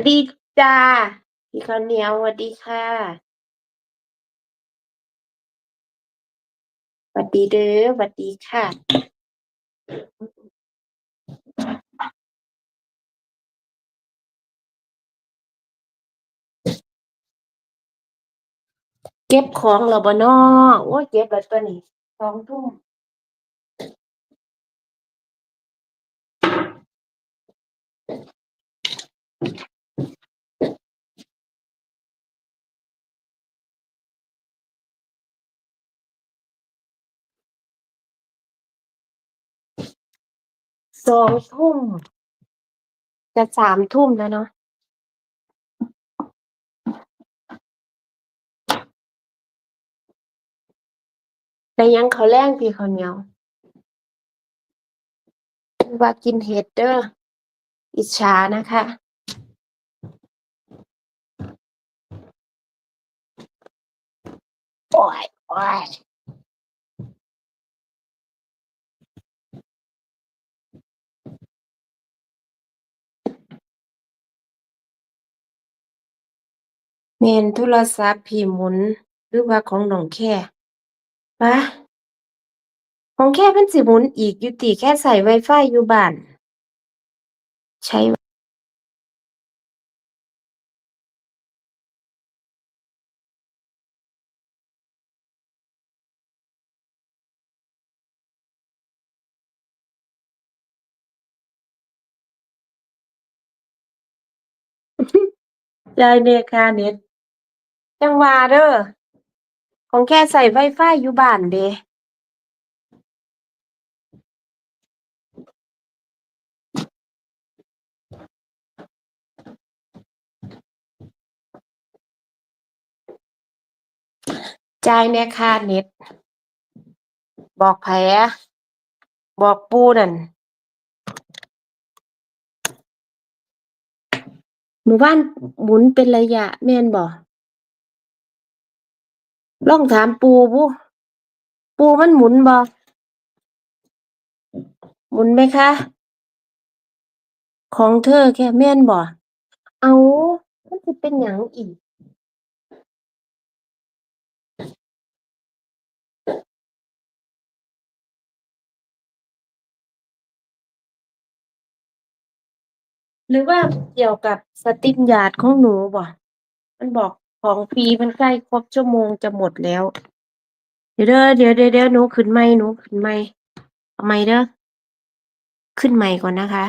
วัสดีจ้าพี่ข้าวเหนียวสวัสดีค่ะสวัสดีเด้อสวัสดีค่ะ เก็บของแล้วบ่นอโอ้เก็บแล้วตัวนี้สองทุ่ม สองทุ่ม จะสามทุ่มแล้วเนาะแต่ยังเขาแรงพี่ข้าเหนียว ว่ากินเห็ดเด้ออิจฉานะคะโอ้ยโอ้ย แม่นโทรศัพท์พี่หมุน หรือว่าของน้องแค่ปะของแค่เพิ่นสิหมุนอีกอยู่ติ แค่ใช้ WiFi อยู่บ้าน ใช้ จ่ายแหน่ค่าเน็ต จังว่าเด้อของแค่ใช้ WiFi อยู่บ้านเดะจ่ายแน่ค่าเน็ต บอกไผอะบอกปูนั่นมื้อวานหมุนเป็นระยะแม่นบ่ ลองถามปู่บุปู่มันหมุนบ่หมุนไหมคะ ของเธอแค่แม่นบ่เอามันสิเป็นหยังอีกหรือว่าเกี่ยวกับสติมยาดของหนูบ่ มันบอก ของฟรีมันใกล้ครบชั่วโมงจะหมดแล้ว เดี๋ยวเด้อเดี๋ยวเดี๋ยวเดี๋ยวหนูขึ้นไม่หนูขึ้นไมค์เอาไมเด้อขึ้นไม่ก่อนนะคะ